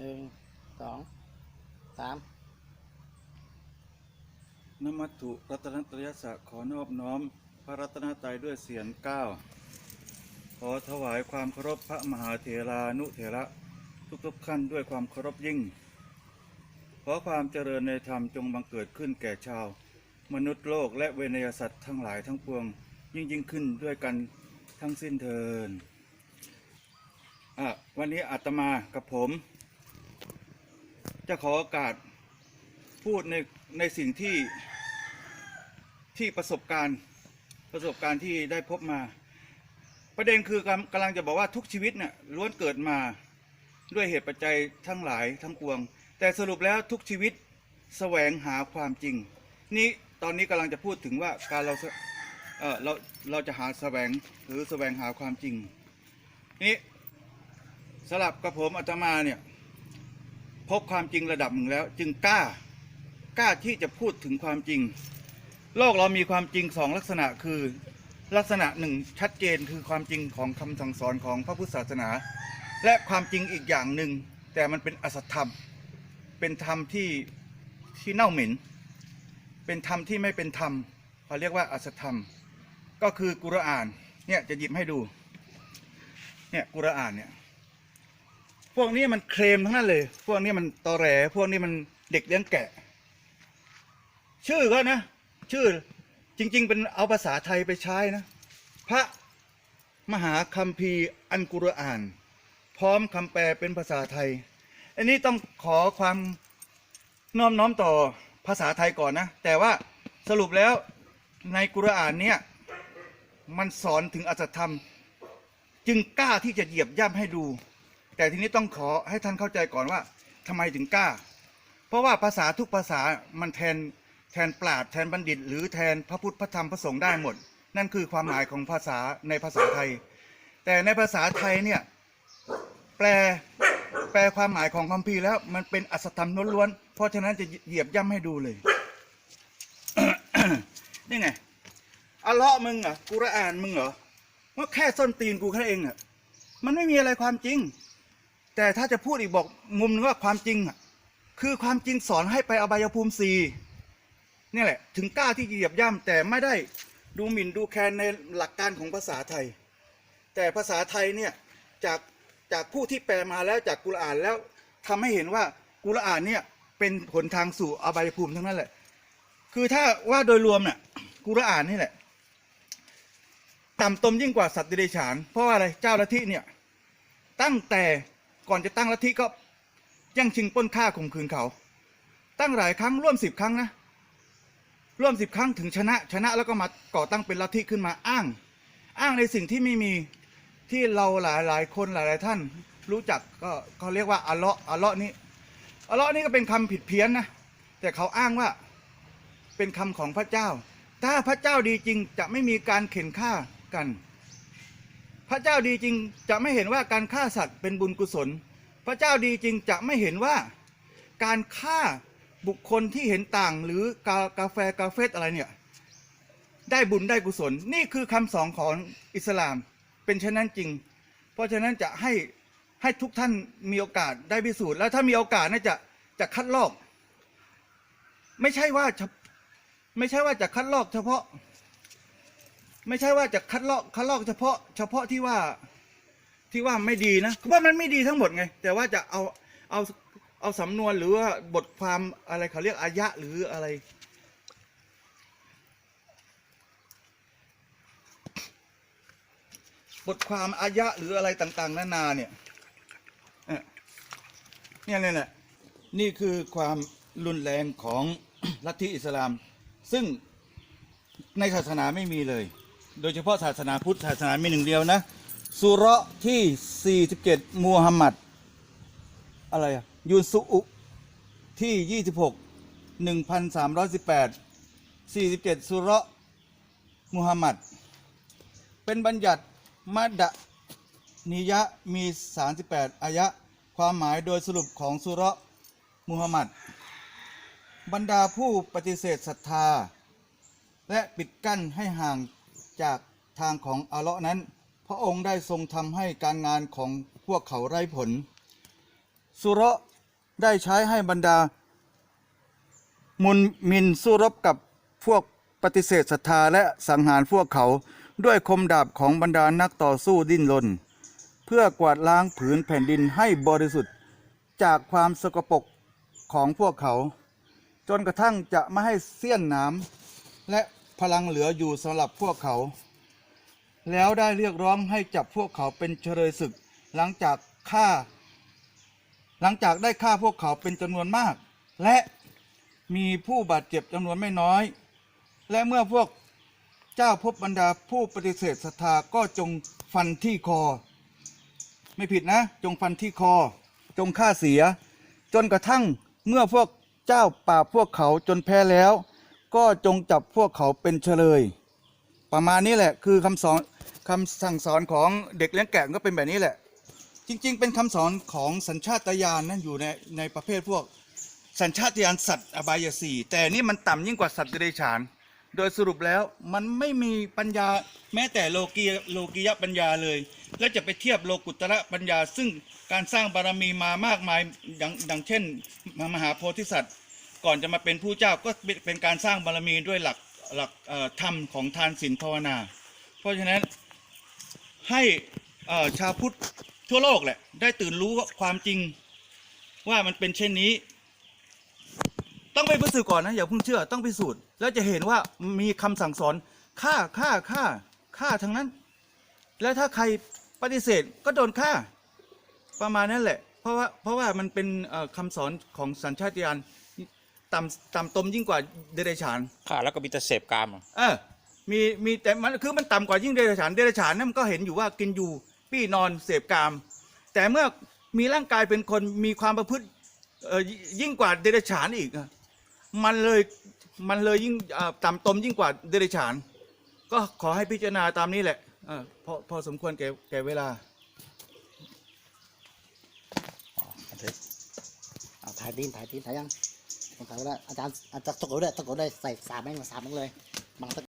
หนึ่งสองสามนมัตถุรัตนตรยสะขอนอบน้อม พระรัตนตรัยด้วยเสียงเก้าขอถวายความเคารพพระมหาเถรานุเถระทุกๆขั้นด้วยความเคารพยิ่ง ขอความเจริญในธรรมจงบังเกิดขึ้นแก่ชาว มนุษย์โลกและเวนยสัตว์ทั้งหลายทั้งปวง ยิ่งยิ่งขึ้นด้วยกันทั้งสิ้นเทินวันนี้อาตมากับผม จะขอโอกาสพูดในในสิ่งที่ที่ประสบการณ์ประสบการณ์ที่ได้พบมา ประเด็นคือกำกำลังจะบอกว่าทุกชีวิตเนี่ยล้วนเกิดมาด้วยเหตุปัจจัยทั้งหลายทั้งปวง แต่สรุปแล้วทุกชีวิตแสวงหาความจริง นี่ตอนนี้กำลังจะพูดถึงว่าการเราเออเราเราจะหาแสวงหรือแสวงหาความจริงนี่สลับกับผมอาตมาเนี่ย พบความจริงระดับหนึ่งแล้ว จึงกล้ากล้าที่จะพูดถึงความจริง โลกเรามีความจริงสองลักษณะคือ ลักษณะหนึ่งชัดเจนคือความจริงของคำสั่งสอนของพระพุทธศาสนา และความจริงอีกอย่างหนึ่ง แต่มันเป็นอสัตธรรม เป็นธรรมที่ที่เน่าเหม็น เป็นธรรมที่ไม่เป็นธรรมเขาเรียกว่าอสัตธรรม ก็คือกุรอานเนี่ยจะหยิบให้ดูเนี่ยกุรอานเนี่ย พวกนี้มันเคลมทั้งนั้นเลย พวกนี้มันตอแหลพวกนี้มันเด็กเลี้ยงแกะ ชื่อก็นะ ชื่อจริง ๆ เป็นเอาภาษาไทยไปใช้นะ พระมหาคัมภีร์อันกุรอาน พร้อมคำแปลเป็นภาษาไทย อันนี้ต้องขอความน้อมน้อมต่อภาษาไทยก่อนนะ แต่ว่าสรุปแล้วในกุรอานเนี่ยมันสอนถึงอัตธรรม จึงกล้าที่จะเหยียบย่ำให้ดู แต่ทีนี้ต้องขอให้ท่านเข้าใจก่อนว่าทำไมถึงกล้า เพราะว่าภาษาทุกภาษามันแทนแทนปราดแทนบัณฑิต หรือแทนพระพุทธพระธรรมพระสงฆ์ได้หมด นั่นคือความหมายของภาษาในภาษาไทย แต่ในภาษาไทยเนี่ยแปลแปลความหมายของคัมภีร์แล้วมันเป็นอัศธรรมล้วนๆเพราะฉะนั้นจะเหยียบย่ำให้ดูเลยนี่ไงอัลเลาะห์มึงเหรอกุรอานมึงเหรอว่าแค่ส้นตีนกูแค่เองอะมันไม่มีอะไรความจริง แต่ถ้าจะพูดอีกบอกมุมนึงว่าความจริงอะคือความจริงสอนให้ไปอบายภูมิสี่นี่แหละ ถึงกล้าที่จะเหยียบย่ำแต่ไม่ได้ดูหมิ่นดูแคลนในหลักการของภาษาไทย แต่ภาษาไทยเนี่ยจากจากผู้ที่แปลมาแล้วจากกุรอานแล้วทำให้เห็นว่ากุรอานเนี่ยเป็นหนทางสู่อบายภูมิทั้งนั้นแหละ คือถ้าว่าโดยรวมเนี่ยกุรอานนี่แหละ ต่ำตมยิ่งกว่าสัตว์เดรัจฉาน เพราะว่าอะไรเจ้าลัทธิเนี่ยตั้งแต่ ก่อนจะตั้งลัทธิก็ยังชิงป้นฆ่าข่มขืนเขา ตั้งหลายครั้งร่วมสิบครั้งนะ ร่วมสิบครั้งถึงชนะ ชนะแล้วก็มาก่อตั้งเป็นลัทธิขึ้นมาอ้าง อ้างในสิ่งที่ไม่มีที่เราหลายหลายคนหลายหลายท่าน รู้จักก็เขาเรียกว่าอัลเลาะห์อัลเลาะห์นี้อัลเลาะห์นี้ก็เป็นคำผิดเพี้ยนนะแต่เขาอ้างว่าเป็นคำของพระเจ้า ถ้าพระเจ้าดีจริงจะไม่มีการเข็นฆ่ากัน พระเจ้าดีจริงจะไม่เห็นว่าการฆ่าสัตว์เป็นบุญกุศล พระเจ้าดีจริงจะไม่เห็นว่าการฆ่าบุคคลที่เห็นต่างหรือกากาแฟกาเฟสอะไรเนี่ยได้บุญได้กุศล นี่คือคำสอนของอิสลาม เป็นเช่นนั้นจริง เพราะฉะนั้นจะให้ให้ทุกท่านมีโอกาสได้พิสูจน์แล้วถ้ามีโอกาสน่าจะจะคัดลอก ไม่ใช่ว่าไม่ใช่ว่าจะคัดลอกเฉพาะ ไม่ใช่ว่าจะคัดลอกคัดลอกเฉพาะเฉพาะที่ว่าที่ว่าไม่ดีนะเพราะว่ามันไม่ดีทั้งหมดไง แต่ว่าจะเอาเอาเอาสำนวนหรือว่าบทความอะไรเขาเรียกอายะหรืออะไร บทความอายะหรืออะไรต่างๆ นานาเนี่ยเนี่ยเนี่ยแหละนี่คือความรุนแรงของลัทธิอิสลาม ซึ่งในศาสนาไม่มีเลย โดยเฉพาะศาสนาพุทธศาสนามีหนึ่งเดียวนะสุเราะที่ 47มูฮัมหมัด อะไรอะยูสุอุที่ 26 1318 47 สุเราะห์มูฮัมหมัด เป็นบัญญัติมัดะนิยะมี 38อายะ ความหมายโดยสรุปของสุเราะห์มูฮัมหมัด บรรดาผู้ปฏิเสธศรัทธา และปิดกั้นให้ห่าง จากทางของอัลเลาะนั้น พระองค์ได้ทรงทำให้การงานของพวกเขาไร้ผล สุระได้ใช้ให้บรรดา มุนมินสู้รบกับพวกปฏิเสธศรัทธาและสังหารพวกเขาด้วยคมดาบของบรรดานักต่อสู้ดิ้นรนเพื่อกวาดล้างผืนแผ่นดินให้บริสุทธิ์จากความสกปรกของพวกเขา จนกระทั่งจะไม่ให้เสี้ยนน้ำและ พลังเหลืออยู่สำหรับพวกเขา แล้วได้เรียกร้องให้จับพวกเขาเป็นเฉลยศึก หลังจากฆ่า หลังจากได้ฆ่าพวกเขาเป็นจำนวนมาก และมีผู้บาดเจ็บจำนวนไม่น้อย และเมื่อพวกเจ้าพบบรรดาผู้ปฏิเสธศรัทธาก็จงฟันที่คอ ไม่ผิดนะ จงฟันที่คอ จงฆ่าเสีย จนกระทั่งเมื่อพวกเจ้าปราบพวกเขาจนแพ้แล้ว ก็จงจับพวกเขาเป็นเฉลย ประมาณนี้แหละคือคำสอนคำสั่งสอนของเด็กเลี้ยงแกะก็เป็นแบบนี้แหละ จริง ๆ เป็นคำสอนของสัญชาตญาณนั่นอยู่ในในประเภทพวกสัญชาตญาณสัตว์อบายสี่แต่นี่มันต่ำยิ่งกว่าสัตว์เดรัจฉาน โดยสรุปแล้วมันไม่มีปัญญาแม้แต่โลกีโลกียปัญญาเลย และจะไปเทียบโลกุตระปัญญา ซึ่งการสร้างบารมีมามากมายดังดังเช่น มหาโพธิสัตว์ ก่อนจะมาเป็นผู้เจ้าก็เป็นการสร้างบารมีด้วยหลักหลักธรรมของทานศีลภาวนา เพราะฉะนั้นให้ชาวพุทธทั่วโลกแหละได้ตื่นรู้ความจริงว่ามันเป็นเช่นนี้ ต้องไปพิสูจน์ก่อนนะอย่าเพิ่งเชื่อต้องพิสูจน์แล้วจะเห็นว่ามีคำสั่งสอนฆ่าฆ่าฆ่าฆ่าทั้งนั้น แล้วถ้าใครปฏิเสธก็โดนฆ่าประมาณนั้นแหละ เพราะว่าเพราะว่ามันเป็นเอ่อคำสอนของสัญชาตญาณ ต่ำต่ำตมยิ่งกว่าเดรัจฉานค่ะแล้วก็มีแต่เสพกามอะเออมีมีแต่มันคือมันต่ำกว่ายิ่งเดรัจฉานเดรัจฉานนั่นมันก็เห็นอยู่ว่ากินอยู่ปี้นอนเสพกาม แต่เมื่อมีร่างกายเป็นคนมีความประพฤติเออยิ่งกว่าเดรัจฉานอีกอะมันเลยมันเลยยิ่งเอ่อต่ำตมยิ่งกว่าเดรัจฉาน ก็ขอให้พิจารณาตามนี้แหละเออพอพอสมควรแก่แก่เวลาบันทึกเอาถ่ายดินถ่ายดินถ่ายยัง ผมถายว่าอาจารย์อาจารย์ตะโกนด้วยตะโกนด้วยใส่สามแม่งมาสามแม่งเลยบังตะ